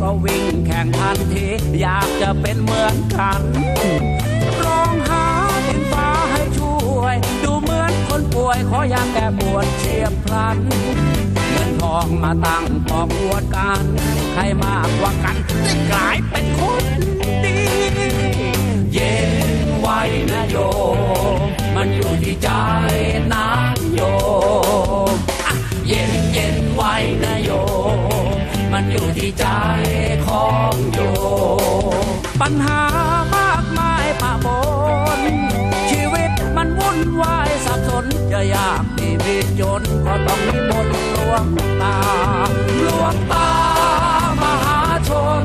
ก็วิ่งแข่งทันที อยากจะเป็นเหมือนกันร้องหาดินฟ้าให้ช่วย ดูเหมือนคนป่วยขออยาแก้ปวดเชียบพลันเงินทองมาตั้งปอกอวดกัน ใครมากกว่ากันได้กลายเป็นคนดี เย็น ปัญหามากมายปะปนชีวิตมันวุ่นวายสับสนจะยากดีมีจนก็ต้องมีบนต์หลวงตาหลวงตามหาชน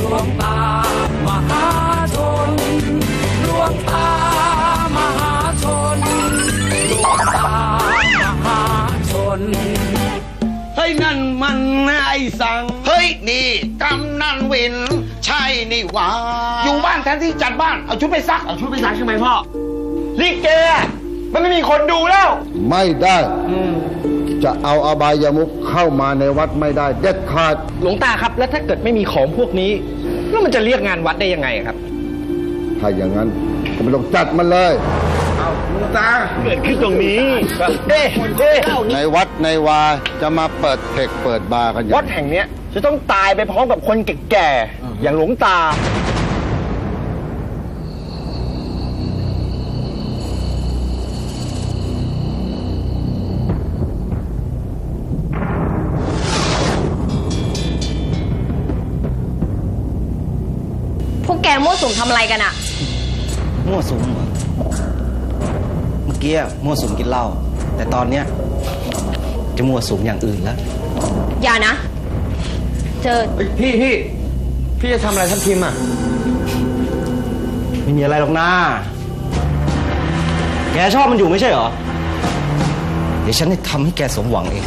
หลวงตามหาชนหลวงตามหาชนหลวงตามหาชนเฮ้ยนั่นมันไอ้สังเฮ้ยนี่กำนันวินใช่ นี่หว่าอยู่บ้านแทนที่จัดบ้าน เอาชุดไปซัก เอาชุดไปซักใช่ไหมพ่อลิเกอะมันไม่มีคนดูแล้ว ไม่ได้ จะเอาอบายมุขเข้ามาในวัดไม่ได้ เด็ดขาด หลวงตาครับแล้วถ้าเกิดไม่มีของพวกนี้ แล้วมันจะเรียกงานวัดได้ยังไงครับ ถ้าอย่างนั้นก็ไม่ต้องจัดมันเลยหลวงตาเกิดขึ้นตรงนี้เอ๊ะเอ๊ะในวัดในวาจะมาเปิดเทคเปิดบาร์กันอย่างวัดแห่งเนี้ยจะต้องตายไปพร้อมกับคนแก่ๆ อย่างหลวงตา พวกแกมั่วสุมทำอะไรกันอะมั่วสุมเหรอเมื่อกี้มั่วสุมกินเหล้าแต่ตอนเนี้ยจะมั่วสุมอย่างอื่นแล้ว อย่านะ เจอ พี่พี่ พี่จะทำอะไรท่านพิมพ์อะ ไม่มีอะไรหรอกนะแกชอบมันอยู่ไม่ใช่เหรอ เดี๋ยวฉันจะทำให้แกสมหวังเอง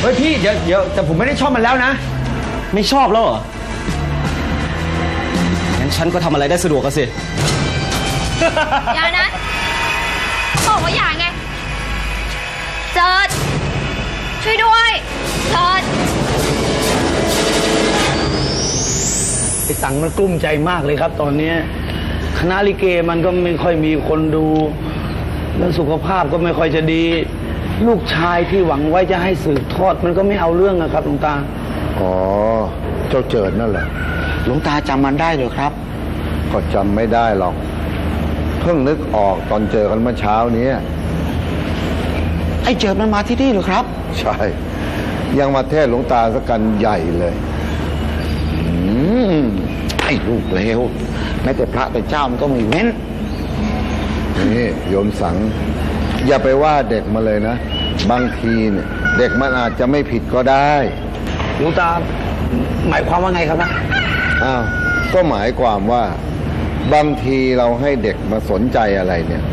เฮ้ยพี่เดี๋ยวเดี๋ยวแต่ผมไม่ได้ชอบมันแล้วนะ ไม่ชอบแล้วเหรอ งั้นฉันก็ทำอะไรได้สะดวกกันสิ อย่านะบอกว่าอย่าไง เจิดช่วยด้วย สังมันกลุ้มใจมากเลยครับ ตอนเนี้ยคณะลิเกมันก็ไม่ค่อยมีคนดู แล้วสุขภาพก็ไม่ค่อยจะดี ลูกชายที่หวังไว้จะให้สืบทอด มันก็ไม่เอาเรื่องอะครับหลวงตา อ๋อ เจ้าเจิดนั่นแหละหลวงตาจำมันได้เหรอครับ ก็จำไม่ได้หรอก เพิ่งนึกออกตอนเจอกันเมื่อเช้านี้ไอ้เจิดมันมาที่นี่เหรอครับ ใช่ ยังมาเทศน์หลวงตาสักกันใหญ่เลยอืม ไอ้ลูกเลวแม้แต่พระแต่เจ้ามันก็ไม่เว้นนี่โยมสัง อย่าไปว่าเด็กมาเลยนะ บางทีเนี่ยเด็กมันอาจจะไม่ผิดก็ได้หลวงตาหมายความว่าไงครับนะอ้าวก็หมายความว่าบางทีเราให้เด็กมาสนใจอะไรเนี่ย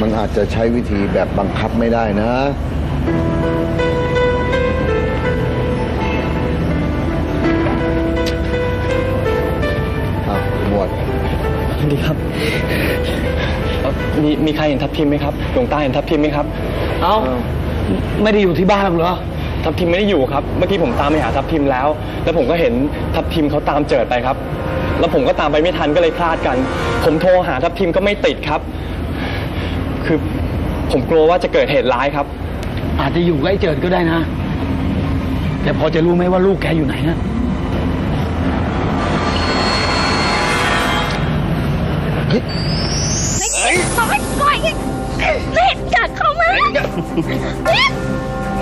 มันอาจจะใช้วิธีแบบบังคับไม่ได้นะ ดีครับเอ่อมีมีใครเห็นทัพทิมไหมครับหลวงตาเห็นทัพทิมไหมครับ เอ้า ไม่ได้อยู่ที่บ้านหรอกเหรอ ทัพทิมไม่ได้อยู่ครับ เมื่อกี้ผมตามไปหาทัพทิมแล้ว แล้วผมก็เห็นทัพทิมเขาตามเจิดไปครับ แล้วผมก็ตามไปไม่ทันก็เลยพลาดกัน ผมโทรหาทัพทิมก็ไม่ติดครับ คือผมกลัวว่าจะเกิดเหตุร้ายครับ อาจจะอยู่ใกล้เจิดก็ได้นะ แต่พอจะรู้ไหมว่าลูกแกอยู่ไหนนะ ดเข้ามาเล็ด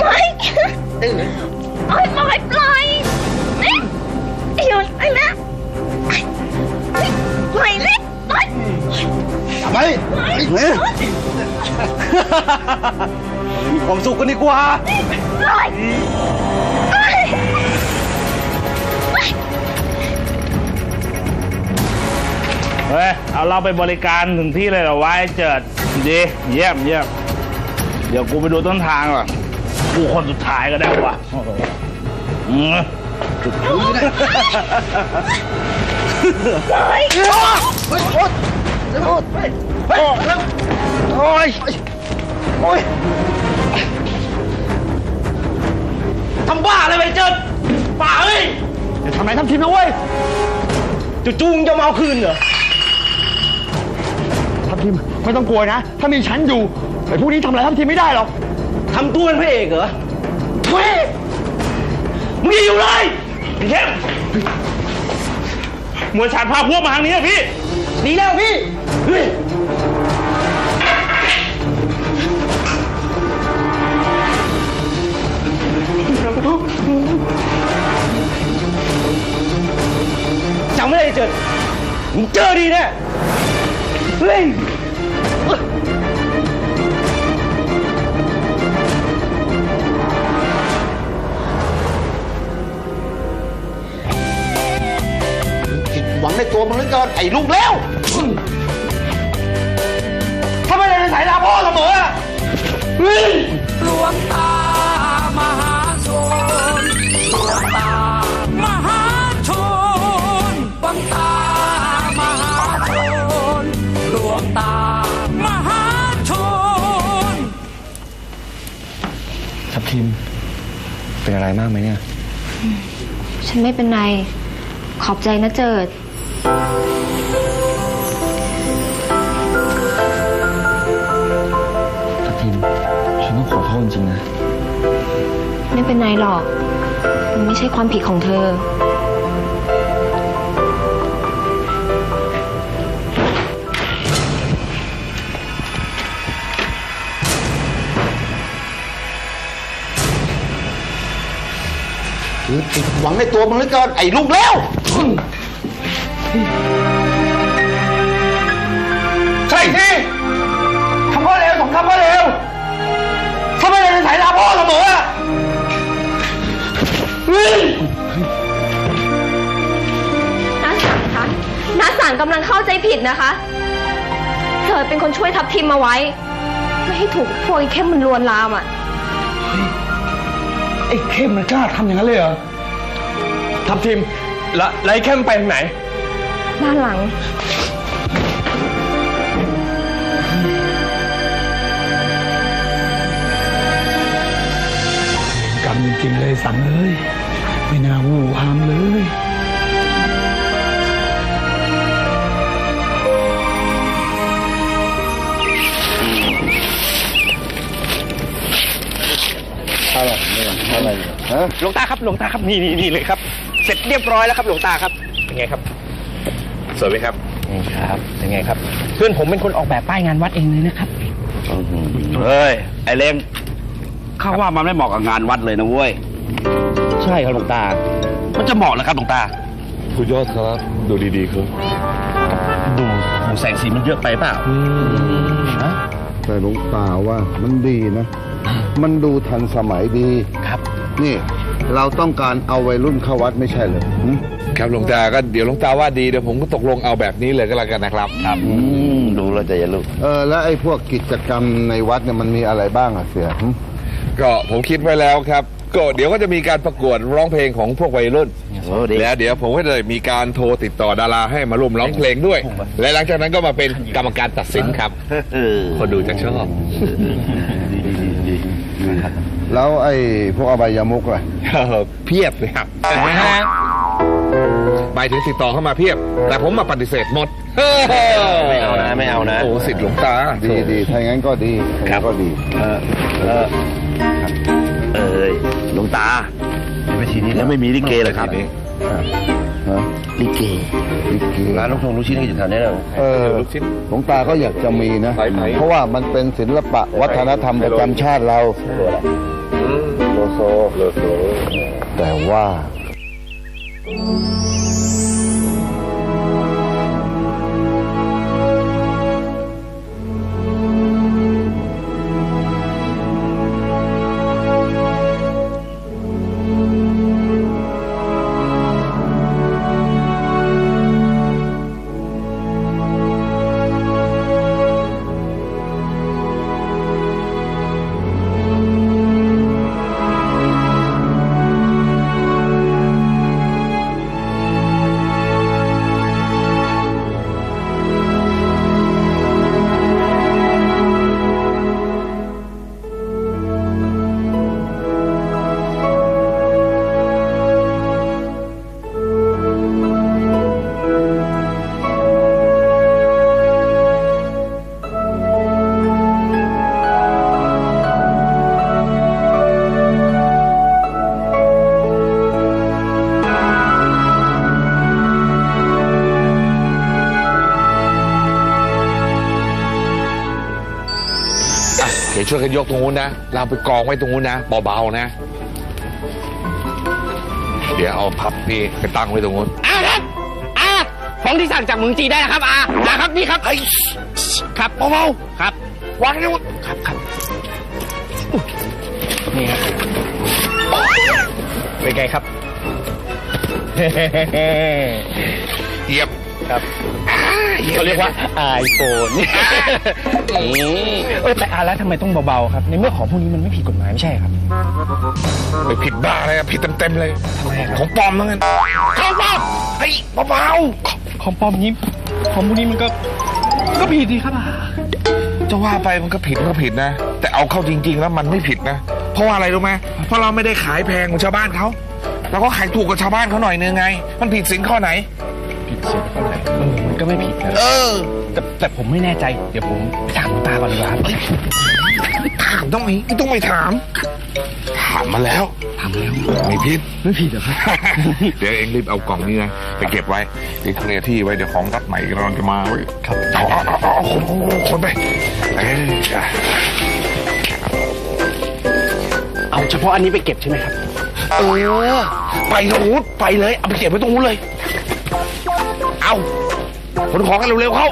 ปล่อยปล่อยปล่อยปล่อยเล็ดหยุดไอ้นะปล่อยเล็ดปล่อยไปปล่อยมีความสุขกันดีกว่าปล่อยปล่อยเฮ้ย เอาเราไปบริการถึงที่เลยเหรอวะไอ้เจิด ดี เยี่ยมเยี่ยม เดี๋ยวกูไปดูต้นทางก่อนกูคนสุดท้ายก็ได้วะอืมปล่อยเฮ้ยโอ้ยโอ้ยทำบ้าอะไรไปเจิดป่าเอ้ยอย่าทำไรทำทีมนะเว้ยจู่ๆมึงจะมาเอาคืนเหรอทัพทีมไม่ต้องกลัวนะ ถ้ามีฉันอยู่ ไอ้พวกนี้ทำอะไรทัพทีมไม่ได้หรอกทำตัวเป็นพระเอกเหรอเฮ้ยมึงอย่าอยู่เลยพี่เข้มมวยชาญพาพวกมาทางนี้อะพี่ดีแล้วพี่เฮ้ยจำไม่ได้เจอมึงเจอดีแน่เฮ้ย วังในตัวมึงเหลือเกินไอ้ลูกแล้วถ้าไม่ได้ในสายตาพ่อเสมออะเฮ้ยหลวงตามหาชนหลวงตามหาชนหลวงตามหาชนหลวงตามหาชนทับทิมเป็นอะไรมากไหมเนี่ย ฉันไม่เป็นไร ขอบใจนะเจิด ทับทิมฉันต้องขอโทษจริงๆนะ ไม่เป็นไรหรอก มันไม่ใช่ความผิดของเธอผิดหวังในตัวมึงเหลือเกินไอ้ลูกแล้ว ใช่สิคำว่าเร็วสองคำว่าเร็วถ้าไม่ได้ในสายตาพ่อเสมออะเฮ้ย น้าสารคะน้าสารกำลังเข้าใจผิดนะคะเจิดเป็นคนช่วยทับทิมมาไว้ ไม่ให้ถูกพวกไอ้เข้มมันลวนลามอะ ไอ้เข้มมันกล้าทำอย่างนั้นเลยเหรอ ทับทิม แล้วแล้วไอ้เข้มไปทางไหน ด้านหลัง กรรมจริงๆเลยสังเอ้ยไม่น่าวูหามเลยอะไรเนี่ยอะไรเนี่ยฮะหลวงตาครับหลวงตาครับนี่นี่นี่เลยครับ เสร็จเรียบร้อยแล้วครับหลวงตาครับเป็นไงครับ สวยไหมครับครับเป็นไงครับ เพื่อนผมเป็นคนออกแบบป้ายงานวัดเองเลยนะครับเฮ้ยไอเล้งข้าว่ามันไม่เหมาะกับงานวัดเลยนะเว้ยใช่ครับหลวงตา มันจะเหมาะเหรอครับหลวงตาคุณยอดครับดูดีๆครับดูดูแสงสีมันเยอะไปเปล่าแต่หลวงตาว่ามันดีนะ มันดูทันสมัยดีครับ นี่เราต้องการเอาวัยรุ่นเข้าวัดไม่ใช่เหรอหึ ครับหลวงตาก็เดี๋ยวหลวงตาว่าดีเดี๋ยวผมก็ตกลงเอาแบบนี้เลยก็แล้วกันนะครับครับดูแล้วใจลุกเออแล้วไอ้พวกกิจกรรมในวัดเนี่ยมันมีอะไรบ้างอะเสียหึก็ผมคิดไว้แล้วครับ ก็เดี๋ยวก็จะมีการประกวดร้องเพลงของพวกวัยรุ่นแล้วเดี๋ยวผมก็จะมีการโทรติดต่อดาราให้มาร่วมร้องเพลงด้วย และหลังจากนั้นก็มาเป็นกรรมการตัดสินครับคนดูจะชอบ แล้วไอ้พวกอบายามุกล่ะ เพียบเลยครับหมายถึงติดต่อเข้ามาเพียบ แต่ผมมาปฏิเสธหมดไม่เอานะไม่เอานะโอ้สิทธิ์หลวงตาดีดีถ้าอย่างนั้นก็ดีถ้าอย่างนั้นก็ดีเอ้ยหลวงตาไปทีนี้แล้วไม่มีลิเกเลยครับฮะลิเกลิเกร้านลูกทงลูกชิ้นก็อยู่แถวนี้เลยเออลูกชิ้นหลวงตาก็อยากจะมีนะไปไหนเพราะว่ามันเป็นศิลปะวัฒนธรรมประจำชาติเราโลโซโลโซแต่ว่า ยวช่วยกันยกตรงนู้นนะเราไปกองไว้ตรงนู้นนะเบาๆนะ เดี๋ยวเอาพับนี่ไปตั้งไว้ตรงนู้นอาครับอาของที่สั่งจากเมืองจีนได้นะครับอาอาครับนี่ครับครับเบาๆครับวางนี่ครับครับอุ๊ยนี่ครับเป็นไงครับ เยียบครับ เขาเรียกว่าไอโฟนนี่เออแต่อาแล้วทำไมต้องเบาๆครับ ในเมื่อของพวกนี้มันไม่ผิดกฎหมายไม่ใช่ครับไปผิดบ้าอะไรอะผิดเต็มๆเลย ของปลอมทั้งนั้นของปลอมไอ้เบาของปลอมนี้ของพวกนี้มันก็ก็ผิดดีครับอาๆจะว่าไปมันก็ผิดมันก็ผิดนะ แต่เอาเข้าจริง ๆ แล้วมันไม่ผิดนะ เพราะว่าอะไรรู้ไหมเพราะเราไม่ได้ขายแพงกว่าชาวบ้านเขาเราก็ขายถูกกว่าชาวบ้านเขาหน่อยนึงไง มันผิดสินข้อไหน ผิดสินข้อไหนมันมัน ก็ไม่ผิดนะเออ แต่แต่ผมไม่แน่ใจ เดี๋ยวผมไปถามหลวงตาก่อนดีกว่าครับถามต้องไหมต้องไปถาม ถามมาแล้ว ถามแล้วไม่ผิดไม่ผิดเหรอครับ เดี๋ยวเองรีบเอากล่องนี้นะไปเก็บไว้ไปเคลียร์ที่ไว้เดี๋ยวของรัดใหม่เราจะมาเว้ยครับเอาเอาเอาเอาคนคนคนไปเอ้ยเอาเฉพาะอันนี้ไปเก็บใช่ไหมครับ เออ ไปตรงนู้นไปเลย เอาไปเก็บไว้ตรงนู้นเลย เอา ขนของกันเร็วๆเข้า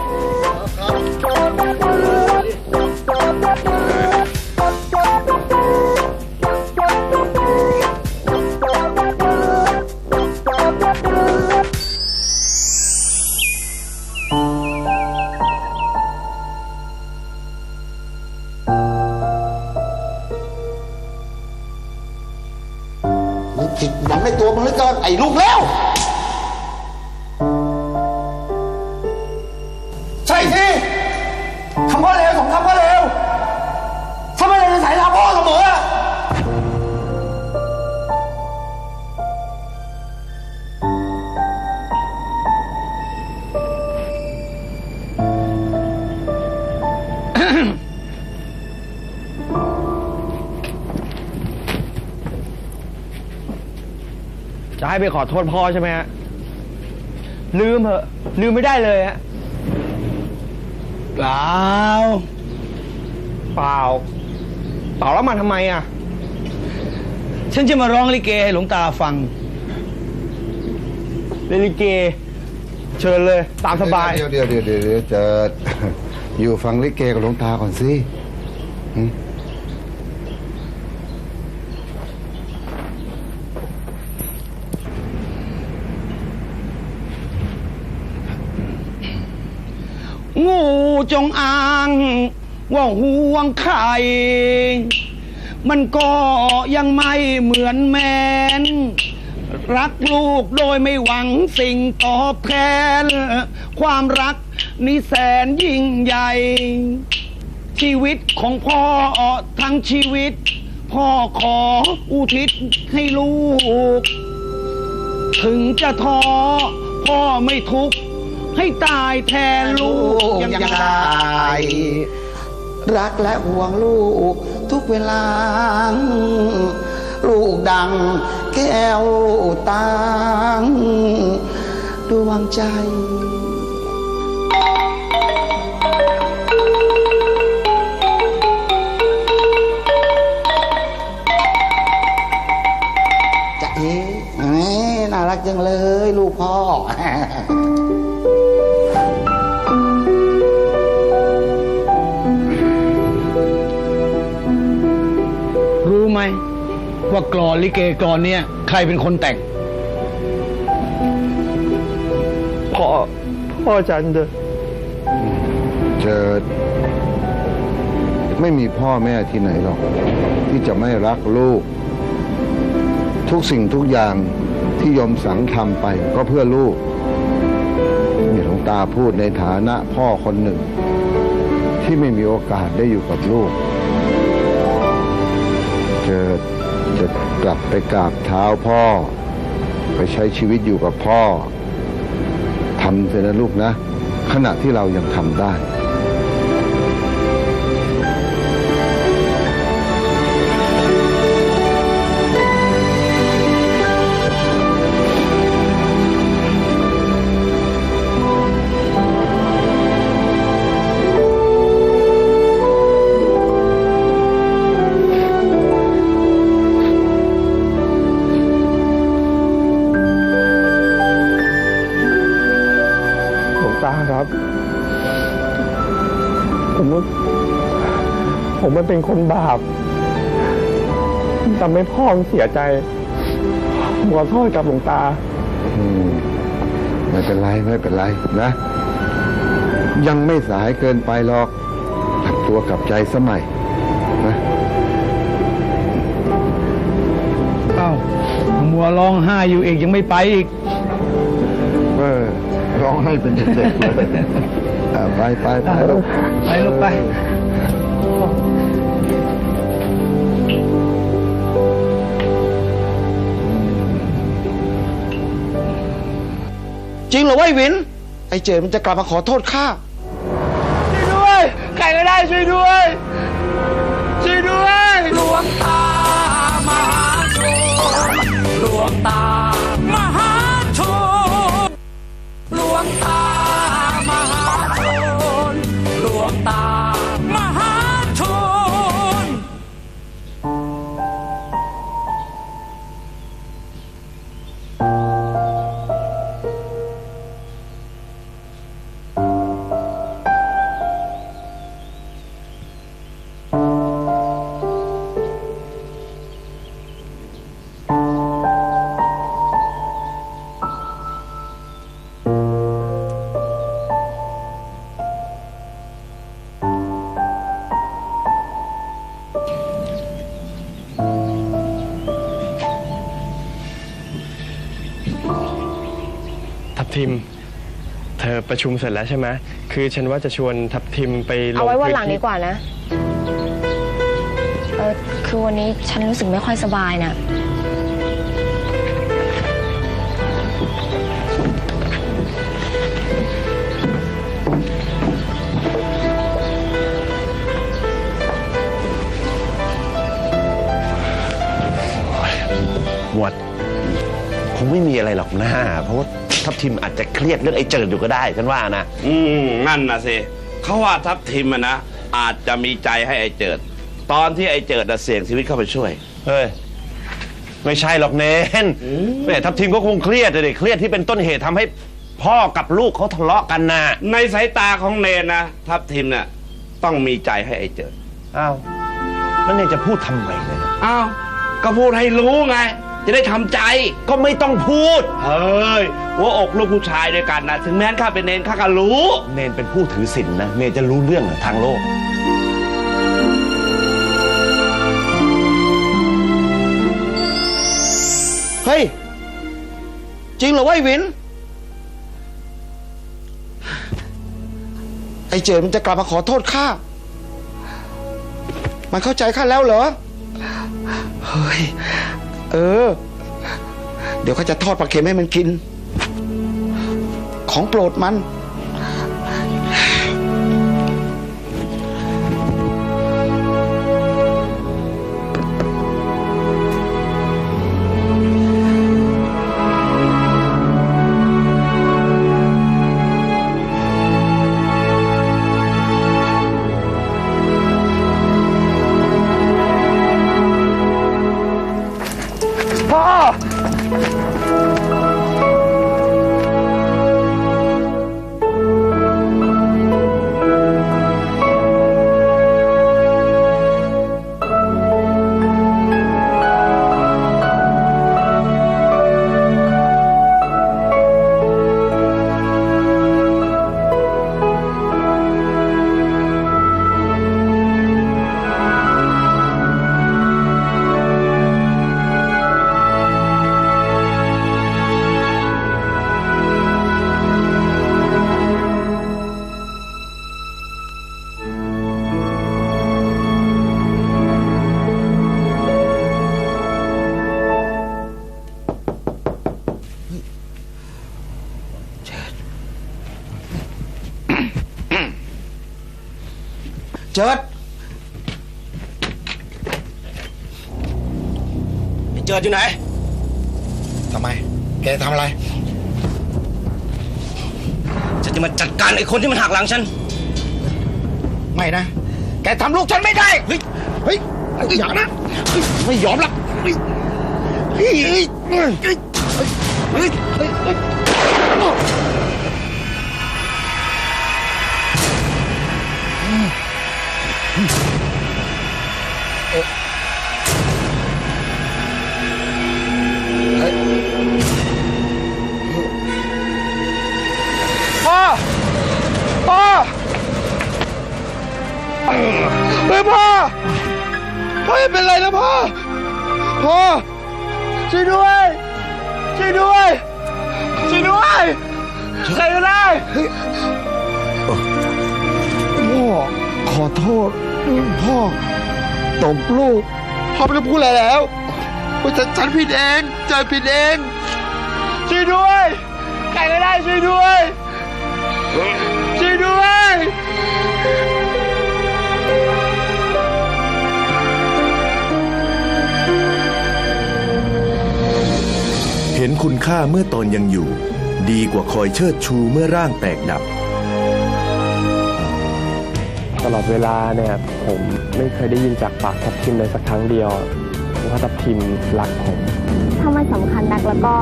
จะให้ไปขอโทษพ่อใช่ไหมฮะลืมเหอะ ลืมไม่ได้เลยฮะเปล่าเปล่าเปล่าแล้วมาทำไมอะ ฉันจะมาร้องลิเกให้หลวงตาฟังเล่นลิเก เชิญเลย ตามสบาย เดี๋ยวเดี๋ยวเดี๋ยวเดี๋ยวเดี๋ยวจะอยู่ฟังลิเกกับหลวงตาก่อนสิหึ งู จงอาง ว่าห่วงไข่มันก็ยังไม่เหมือนแมน รักลูกโดยไม่หวังสิ่งตอบแทน ความรักนี่แสนยิ่งใหญ่ ชีวิตของพ่อทั้งชีวิต พ่อขออุทิศให้ลูก ถึงจะท้อพ่อไม่ทุกข์ ให้ตายแทนลูกยังได้รักและห่วงลูกทุกเวลา ลูกดังแก้วตางดวงใจจะเอ๊ะน่ารักจังเลย ลูกพ่อ ไหม ว่ากรอนลิเกกรอนเนี้ยใครเป็นคนแต่ง พ่อพ่อจันเดอเจิดไม่มีพ่อแม่ที่ไหนหรอก ที่จะไม่รักลูก ทุกสิ่งทุกอย่างที่โยมสังทำไปก็เพื่อลูกนี่หลวงตาพูดในฐานะพ่อคนหนึ่ง ที่ไม่มีโอกาสได้อยู่กับลูก เจิดจะกลับไปกราบเท้าพ่อ ไปใช้ชีวิตอยู่กับพ่อทำเถอะนะลูกนะ ขณะที่เรายังทำได้ ผมมันเป็นคนบาปทำให้พ่อเสียใจผมขอโทษกับหลวงตา อืมไม่เป็นไรไม่เป็นไรนะ ยังไม่สายเกินไปหรอกกลับตัวกลับใจสมัยนะเอ้ามัวร้องไห้อยู่อีกยังไม่ไปอีก เออร้องให้เป็นเด็กๆเลยอะไปไปไปลูกไปลูกไป จริงเหรอวะไอ้วิน ไอ้เจดมันจะกลับมาขอโทษข้า ช่วยด้วย ใครก็ได้ช่วยด้วย ทับทิม เธอประชุมเสร็จแล้วใช่ไหมคือฉันว่าจะชวนทับทิมไปลงเอาไว้วันหลังพื้ดีกว่านะ เออคือวันนี้ฉันรู้สึกไม่ค่อยสบายน่ะหมวดคงไม่มีอะไรหรอกนะเพราะว่า ทัพทิมอาจจะเครียดเรื่องไอ้เจิดอยู่ก็ได้ฉันว่านะ อืมนั่นนะสิเขาว่าทัพทิมอะนะอาจจะมีใจให้ไอ้เจิด ตอนที่ไอ้เจิดน่ะเสี่ยงชีวิตเข้าไปช่วย เฮ้ย ไม่ใช่หรอกเนนแม่ทัพทิมก็คงเครียดเลยเครียดที่เป็นต้นเหตุทำให้พ่อกับลูกเขาทะเลาะกันนะในสายตาของเนนนะทัพทิมเนี่ยต้องมีใจให้ไอ้เจิด อ้าวแล้วเนนจะพูดทำไมเนี่ย อ้าวก็พูดให้รู้ไง จะได้ทำใจ ก็ไม่ต้องพูด เฮ้ยหัวอกลูกผู้ชายด้วยกันนะถึงแม้ข้าเป็นเนนข้าก็รู้ เนนเป็นผู้ถือศีลนะเนนจะรู้เรื่องเหรอทางโลก เฮ้ย จริงเหรอวะไอ้วิน ไอ้เจิดมันจะกลับมาขอโทษข้า มันเข้าใจข้าแล้วเหรอ เฮ้ย เออ เดี๋ยวเขาจะทอดปลาเค็มให้มันกิน ของโปรดมัน เจิดเจิดอยู่ไหน ทำไม แกทำอะไร ฉันจะมาจัดการไอ้คนที่มันหักหลังฉัน ไม่นะ แกทำลูกฉันไม่ได้ เฮ้ย เฮ้ย อย่านะเฮ้ยไม่ยอมหรอกเฮ้ยเฮ้ยเฮ้ยเฮ้ยเฮ้ยเฮ้ย เป็นไรนะพ่อ พ่อ ช่วยด้วย ช่วยด้วย ช่วยด้วยใครก็ได้ พ่อ ขอโทษพ่อตบลูก พ่อไม่ต้องพูดอะไรแล้วว่าฉันฉันผิดเองเจอผิดเอง ช่วยด้วย ใครก็ได้ช่วยด้วย ห็นคุณค่าเมื่อตอนยังอยู่ ดีกว่าคอยเชิดชูเมื่อร่างแตกดับ ตลอดเวลาเนี่ยผมไม่เคยได้ยินจากปากทับทิมเลยสักครั้งเดียวว่าทับทิมรักผมถ้ามันสำคัญนักแล้วก็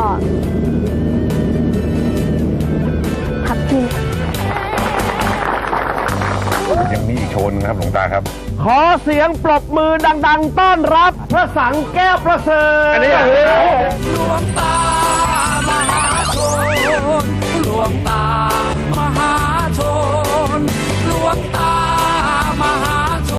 ทับทิมยังมีอีกโชว์นึงครับหลวงตาครับ ขอเสียงปรบมือดัง ๆ ต้อนรับพระสังแก้วประเสริฐอันนี้ดวงตา วงตา